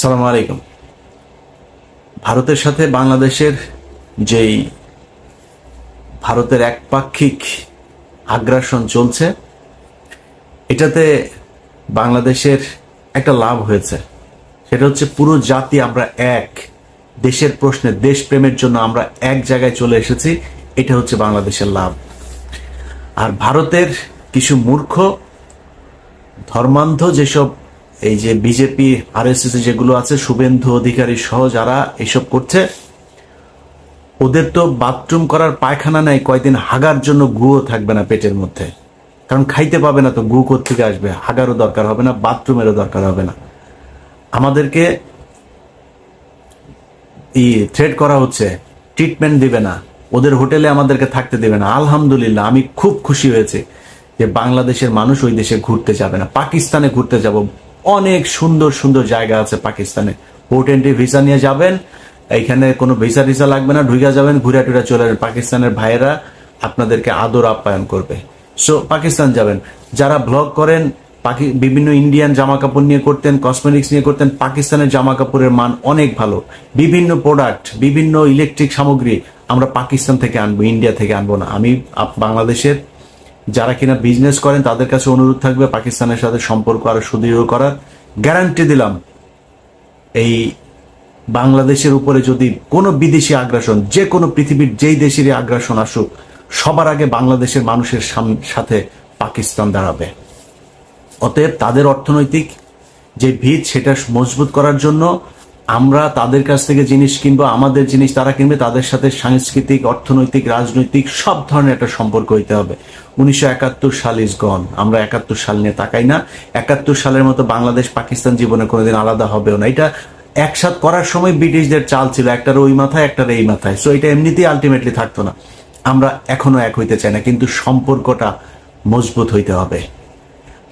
সালাম আলাইকুম। ভারতের সাথে বাংলাদেশের যেই ভারতের একপাক্ষিক আগ্রাসন চলছে, এটাতে বাংলাদেশের একটা লাভ হয়েছে। সেটা হচ্ছে পুরো জাতি আমরা এক, দেশের প্রশ্নে দেশপ্রেমের জন্য আমরা এক জায়গায় চলে এসেছি, এটা হচ্ছে বাংলাদেশের লাভ। আর ভারতের কিছু মূর্খ, ধর্মান্ধ যেসব এই যে বিজেপি আর যেগুলো আছে, শুভেন্দু অধিকারী সহ যারা এসব করছে, ওদের তো বাথরুম করার পায়খানা নাই, কয়দিন হাগার জন্য গুও থাকবে না পেটের মধ্যে। কারণ খাইতে পাবে না তো, গু থেকে আসবে? হাগারও দরকার হবে না বাথরুমেরও দরকার হবে না। আমাদেরকে ই থ্রেড করা হচ্ছে ট্রিটমেন্ট দিবে না। ওদের হোটেলে আমাদেরকে থাকতে দেবে না। আলহামদুলিল্লাহ, আমি খুব খুশি হয়েছে যে বাংলাদেশের মানুষ ওই দেশে ঘুরতে যাবে না। পাকিস্তানে ঘুরতে যাব অনেক সুন্দর সুন্দর জায়গা আছে পাকিস্তানে। পোর্ট এন্ট্রি ভিসা নিয়ে যাবেন, এইখানে কোনো ভিসা টিসা লাগবে না ঢুকে যাবেন, ঘুরে টুরে চলে পাকিস্তানের ভাইয়েরা আপনাদেরকে আদর আপ্যায়ন করবে। সো পাকিস্তান যাবেন। যারা ব্লগ করেন, পাকি, বিভিন্ন ইন্ডিয়ান জামা কাপড় নিয়ে করতেন কসমেটিক্স নিয়ে করতেন, পাকিস্তানের জামা কাপড়ের মান অনেক ভালো। বিভিন্ন প্রোডাক্ট বিভিন্ন ইলেকট্রিক সামগ্রী আমরা পাকিস্তান থেকে আনব ইন্ডিয়া থেকে আনব না। আমি বাংলাদেশের যারা কিনা বিজনেস করেন, তাদের কাছে অনুরোধ থাকবে পাকিস্তানের সাথে সম্পর্ক আরও সুদৃঢ় করার। গ্যারান্টি দিলাম, এই বাংলাদেশের উপরে যদি কোনো বিদেশি আগ্রাসন, যে কোনো পৃথিবীর যেই দেশেরই আগ্রাসন আসুক, সবার আগে বাংলাদেশের মানুষের সাথে পাকিস্তান দাঁড়াবে। অতএব তাদের অর্থনৈতিক যে ভিত, সেটা মজবুত করার জন্য আমরা তাদের কাছ থেকে জিনিস কিনবো, আমাদের জিনিস তারা কিনবে, তাদের সাথে সাংস্কৃতিক, অর্থনৈতিক, রাজনৈতিক সব ধরনের একটা সম্পর্ক হইতে হবে। উনিশশো একাত্তর সাল ইজ গন আমরা একাত্তর সাল নিয়ে তাকাই না। একাত্তর সালের মতো বাংলাদেশ, পাকিস্তান জীবনে কোনোদিন আলাদা হবেও না। এটা একসাথ করার সময় ব্রিটিশদের চাল ছিল, একটার ওই মাথায়, একটার এই মাথায়। সো এটা এমনিতেই আলটিমেটলি থাকতো না। আমরা এখনও এক হইতে চাই না, কিন্তু সম্পর্কটা মজবুত হইতে হবে।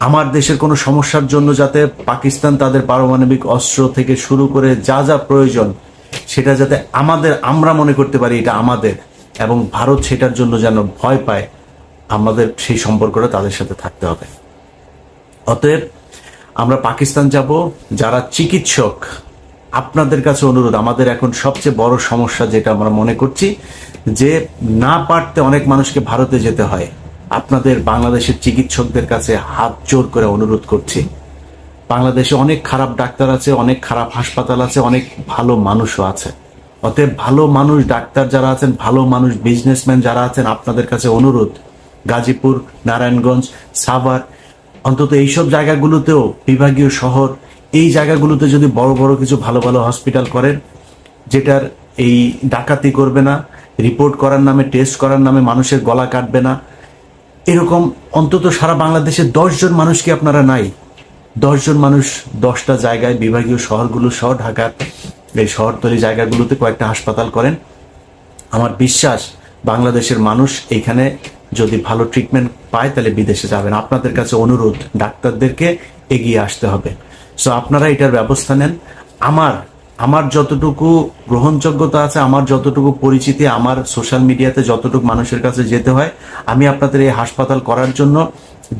আমার দেশের কোনো সমস্যার জন্য যাতে পাকিস্তান তাদের পারমাণবিক অস্ত্র থেকে শুরু করে যা যা প্রয়োজন, সেটা যাতে আমাদের, আমরা মনে করতে পারি এটা আমাদের, এবং ভারত সেটার জন্য যেন ভয় পায়, আমাদের সেই সম্পর্কটা তাদের সাথে থাকতে হবে। অতএব আমরা পাকিস্তান যাব, যারা চিকিৎসক, আপনাদের কাছে অনুরোধ, আমাদের এখন সবচেয়ে বড় সমস্যা যেটা আমরা মনে করছি, যে না পারতে অনেক মানুষকে ভারতে যেতে হয়। আপনাদের বাংলাদেশের চিকিৎসকদের কাছে হাত জোর করে অনুরোধ করছি। বাংলাদেশে অনেক খারাপ ডাক্তার আছে, অনেক খারাপ হাসপাতাল আছে, অনেক ভালো মানুষও আছে। অতএব ভালো মানুষ ডাক্তার যারা আছেন, ভালো মানুষ বিজনেসম্যান যারা আছেন, আপনাদের কাছে অনুরোধ। গাজীপুর, নারায়ণগঞ্জ, সাভার, অন্তত এইসব জায়গাগুলোতেও বিভাগীয় শহর, এই জায়গাগুলোতে যদি বড় বড় কিছু ভালো ভালো হসপিটাল করেন, যেটার এই ডাকাতি করবে না রিপোর্ট করার নামে টেস্ট করার নামে মানুষের গলা কাটবে না এরকম অন্তত সারা বাংলাদেশে জন মানুষ কি আপনারা নাই? জন মানুষ দশটা জায়গায়, বিভাগীয় শহরগুলো সহ ঢাকার, এই শহরতলি জায়গাগুলোতে কয়েকটা হাসপাতাল করেন। আমার বিশ্বাস বাংলাদেশের মানুষ এইখানে যদি ভালো ট্রিটমেন্ট পায় তাহলে বিদেশে যাবেন। আপনাদের কাছে অনুরোধ, ডাক্তারদেরকে এগিয়ে আসতে হবে। সো আপনারা এটার ব্যবস্থা নেন। আমার আমার যতটুকু গ্রহণযোগ্যতা আছে, আমার যতটুকু পরিচিতি, আমার সোশ্যাল মিডিয়াতে যতটুকু মানুষের কাছে যেতে হয়, আমি আপনাদের এই হাসপাতাল করার জন্য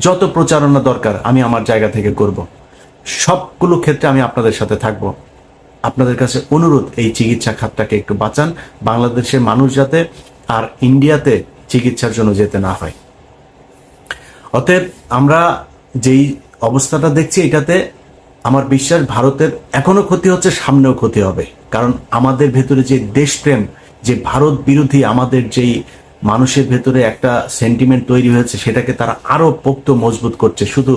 যত প্রচারণা দরকার আমি আমার জায়গা থেকে করব। সবগুলো ক্ষেত্রে আমি আপনাদের সাথে থাকব। আপনাদের কাছে অনুরোধ, এই চিকিৎসা খাতটাকে একটু বাঁচান। বাংলাদেশের মানুষ যাতে আর ইন্ডিয়াতে চিকিৎসার জন্য যেতে না হয়। অতএব আমরা যেই অবস্থাটা দেখছি, এটাতে আমার বিশ্বাস ভারতের এখনও ক্ষতি হচ্ছে, সামনেও ক্ষতি হবে। কারণ আমাদের ভেতরে যে দেশপ্রেম, যে ভারত বিরোধী আমাদের যেই মানুষের ভেতরে একটা সেন্টিমেন্ট তৈরি হয়েছে, সেটাকে তারা আরও পোক্ত মজবুত করছে শুধু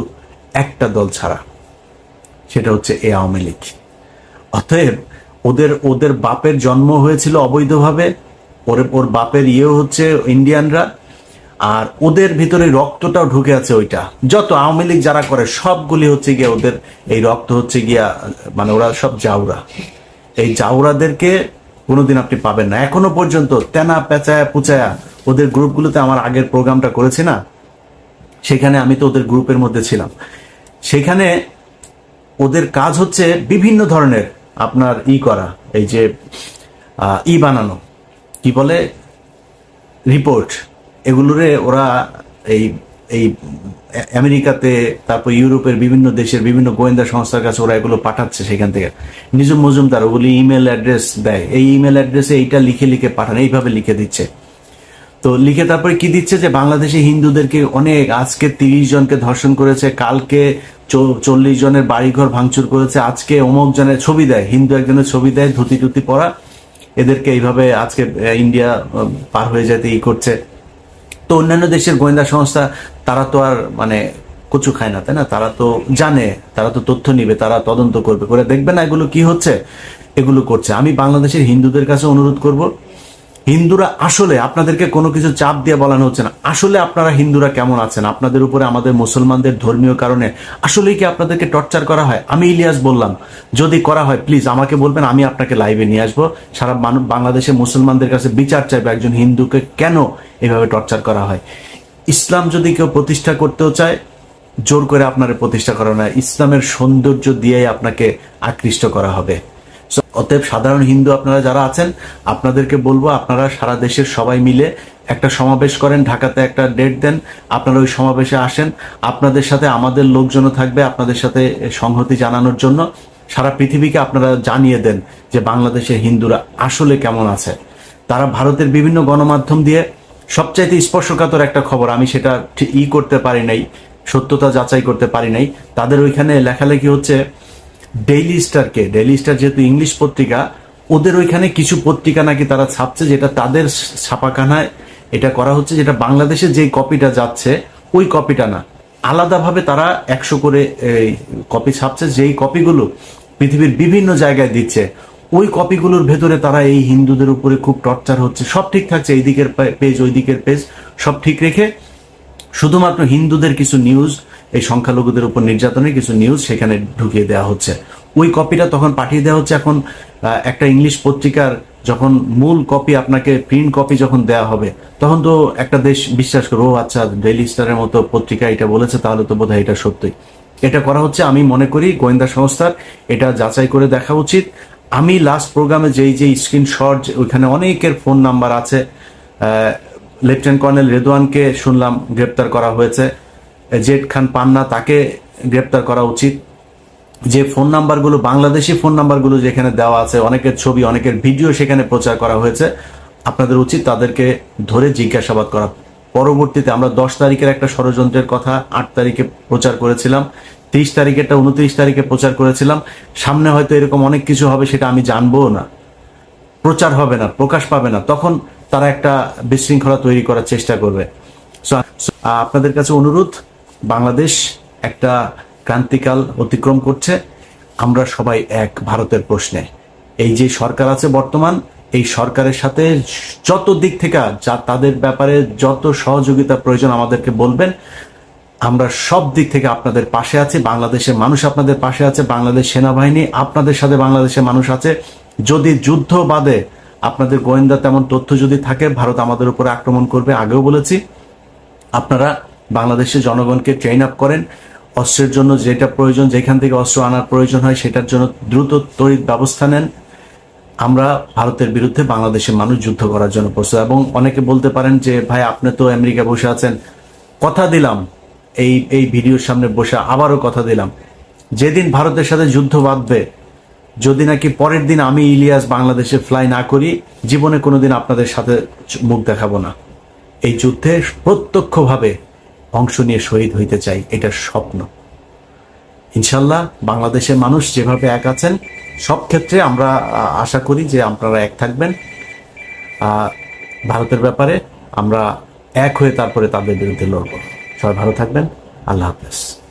একটা দল ছাড়া। সেটা হচ্ছে এ আওয়ামী লীগ। অতএব ওদের ওদের বাপের জন্ম হয়েছিল অবৈধভাবে, ওর ওর বাপের ইয়ে হচ্ছে ইন্ডিয়ানরা আর ওদের ভিতরে রক্তটাও ঢুকে আছে ওইটা। যত আওয়ামী লীগ যারা করে, সবগুলি হচ্ছে গিয়া ওদের এই রক্ত হচ্ছে গিয়া মানে ওরা সব জাউরা। এই জাউরাদেরকে কোনোদিন আপনি পাবেন না। এখনও পর্যন্ত তেনা পেঁচায়া পুচায়া ওদের গ্রুপগুলোতে আমার আগের প্রোগ্রামটা করেছি না? সেখানে আমি তো ওদের গ্রুপের মধ্যে ছিলাম। সেখানে ওদের কাজ হচ্ছে বিভিন্ন ধরনের আপনার ই করা, এই যে ই বানানো। কি বলে? রিপোর্ট। এগুলোরে ওরা এই এই আমেরিকাতে, তারপর ইউরোপের বিভিন্ন দেশের বিভিন্ন গোয়েন্দা সংস্থার কাছে ওরা এগুলো পাঠাচ্ছে সেখান থেকে। নিজম মজুমদার ওগুলি ইমেল অ্যাড্রেস দেয়। এই ইমেল অ্যাড্রেসে এইটা লিখে লিখে পাঠান, এইভাবে লিখে দিচ্ছে। তো লিখে তারপরে কি দিচ্ছে যে বাংলাদেশে হিন্দুদেরকে অনেক, আজকে তিরিশ জনকে ধর্ষণ করেছে, কালকে চল্লিশ জনের বাড়িঘর ভাঙচুর করেছে, আজকে অমুক জনের ছবি দেয়, হিন্দু একজনের ছবি দেয়, ধুতি টুতি পরা। এদেরকে এইভাবে আজকে ইন্ডিয়া পার হয়ে যেতে ই করছে। তো অন্যান্য দেশের গোয়েন্দা সংস্থা, তারা তো আর মানে কচু খায় না, তাই না? তারা তো জানে, তারা তো তথ্য নিবে, তারা তদন্ত করবে। করে দেখবে না এগুলো কি হচ্ছে? এগুলো করছে। আমি বাংলাদেশের হিন্দুদের কাছে অনুরোধ করব হিন্দুরা আসলে আপনাদেরকে কোনো কিছু চাপ দিয়ে বলানো হচ্ছে না। আসলে আপনারা হিন্দুরা কেমন আছেন? আপনাদের উপরে আমাদের মুসলমানদের ধর্মীয় কারণে আসলেই কি আপনাদেরকে টর্চার করা হয়? আমি ইলিয়াস বললাম, যদি করা হয়, প্লিজ আমাকে বলবেন, আমি আপনাকে লাইভে নিয়ে আসব। সারা বাংলাদেশের মুসলমানদের কাছে বিচার চাইবে একজন হিন্দুকে কেন এভাবে টর্চার করা হয়? ইসলাম যদি কেউ প্রতিষ্ঠা করতেও চায়, জোর করে আপনার প্রতিষ্ঠা করা না ইসলামের সৌন্দর্য দিয়েই আপনাকে আকৃষ্ট করা হবে। অতএব সাধারণ হিন্দু আপনারা যারা আছেন, আপনাদেরকে বলব আপনারা সারা দেশের সবাই মিলে একটা সমাবেশ করেন, ঢাকাতে একটা ডেট দেন, আপনারা ওই সমাবেশে আসেন। আপনাদের সাথে আমাদের লোকজনও থাকবে আপনাদের সাথে সংহতি জানানোর জন্য। সারা পৃথিবীকে আপনারা জানিয়ে দেন যে বাংলাদেশের হিন্দুরা আসলে কেমন আছে। তারা ভারতের বিভিন্ন গণমাধ্যম দিয়ে সবচাইতে স্পর্শকাতর একটা খবর, আমি সেটা ই করতে পারি নাই, সত্যতা যাচাই করতে পারি নাই। তাদের ওইখানে লেখালেখি হচ্ছে ডেইলি স্টারকে ডেইলি স্টার যেহেতু ইংলিশ পত্রিকা, ওদের ওইখানে কিছু পত্রিকা নাকি তারা ছাপছে যেটা তাদের ছাপাখানায় এটা করা হচ্ছে, যেটা বাংলাদেশে যেই কপিটা যাচ্ছে, ওই কপিটা না। আলাদাভাবে তারা একশো করে, এই কপি ছাপছে, যেই কপিগুলো পৃথিবীর বিভিন্ন জায়গায় দিচ্ছে, ওই কপিগুলোর ভেতরে তারা এই হিন্দুদের উপরে খুব টর্চার হচ্ছে। সব ঠিক থাকছে, এই দিকের পেজ ওই দিকের পেজ সব ঠিক রেখে শুধুমাত্র হিন্দুদের কিছু নিউজ এই সংখ্যালঘুদের উপর নির্যাতনের কিছু নিউজ সেখানে ঢুকিয়ে দেওয়া হচ্ছে। ওই কপিটা তখন পাঠিয়ে দেওয়া হচ্ছে। এখন একটা ইংলিশ পত্রিকার যখন মূল কপি আপনাকে প্রিন্ট কপি যখন দেওয়া হবে, তখন তো একটা দেশ বিশ্বাস করো ও আচ্ছা ডেইলি স্টারের মতো পত্রিকা এটা বলেছে, তাহলে তো বোধহয় এটা সত্যি। এটা করা হচ্ছে, আমি মনে করি, গোয়েন্দা সংস্থার, এটা যাচাই করে দেখা উচিত। আমি লাস্ট প্রোগ্রামে যেই যে স্ক্রিনশট ওইখানে অনেকের ফোন নাম্বার আছে। লেফটেন্যান্ট কর্নেল রেদওয়ানকে শুনলাম, গ্রেপ্তার করা হয়েছে। জেড খান পান্না তাকে গ্রেপ্তার করা উচিত। যে ফোন নাম্বারগুলো, বাংলাদেশি ফোন নাম্বারগুলো যেখানে দেওয়া আছে, অনেকের ছবি, অনেকের ভিডিও সেখানে প্রচার করা হয়েছে। আপনাদের উচিত তাদেরকে ধরে জিজ্ঞাসাবাদ করা। পরবর্তীতে আমরা দশ তারিখের একটা ষড়যন্ত্রের কথা আট তারিখে প্রচার করেছিলাম, তিরিশ তারিখেরটা উনত্রিশ তারিখে প্রচার করেছিলাম। সামনে হয়তো এরকম অনেক কিছু হবে সেটা আমি জানব না। প্রচার হবে না, প্রকাশ পাবে না। তখন তারা একটা বিশৃঙ্খলা তৈরি করার চেষ্টা করবে। আপনাদের কাছে অনুরোধ বাংলাদেশ একটা ক্রান্তিকাল অতিক্রম করছে। আমরা সবাই এক ভারতের প্রশ্নে। এই যে সরকার আছে বর্তমান, এই সরকারের সাথে যত দিক থেকে যা তাদের ব্যাপারে যত সহযোগিতা প্রয়োজন আমাদেরকে বলবেন, আমরা সব দিক থেকে আপনাদের পাশে আছি। বাংলাদেশের মানুষ আপনাদের পাশে আছে, বাংলাদেশ সেনাবাহিনী আপনাদের সাথে বাংলাদেশের মানুষ আছে। যদি যুদ্ধ বাদে আপনাদের গোয়েন্দা তেমন তথ্য যদি থাকে, ভারত আমাদের উপরে আক্রমণ করবে, আগেও বলেছি। আপনারা বাংলাদেশের জনগণকে ট্রেন আপ করেন। অস্ত্রের জন্য যেটা প্রয়োজন, যেখান থেকে অস্ত্র আনার প্রয়োজন হয়, সেটার জন্য দ্রুত তড়িৎ ব্যবস্থা নেন। আমরা ভারতের বিরুদ্ধে বাংলাদেশের মানুষ যুদ্ধ করার জন্য প্রস্তুত। এবং অনেকে বলতে পারেন যে, ভাই, আপনি তো আমেরিকা বসে আছেন। কথা দিলাম। এই এই ভিডিওর সামনে বসে আবারও কথা দিলাম। যেদিন ভারতের সাথে যুদ্ধ বাঁধবে, যদি নাকি পরের দিন আমি ইলিয়াস বাংলাদেশে ফ্লাই না করি, জীবনে কোনোদিন আপনাদের সাথে মুখ দেখাবো না। এই যুদ্ধে প্রত্যক্ষভাবে অংশ নিয়ে শহীদ হইতে চাই, এটা স্বপ্ন। ইনশাল্লাহ বাংলাদেশের মানুষ যেভাবে এক আছেন, সব ক্ষেত্রে আমরা আশা করি যে আপনারা এক থাকবেন। ভারতের ব্যাপারে আমরা এক হয়ে তারপরে তাদের বিরুদ্ধে লড়ব। সবাই ভালো থাকবেন। আল্লাহ হাফেজ।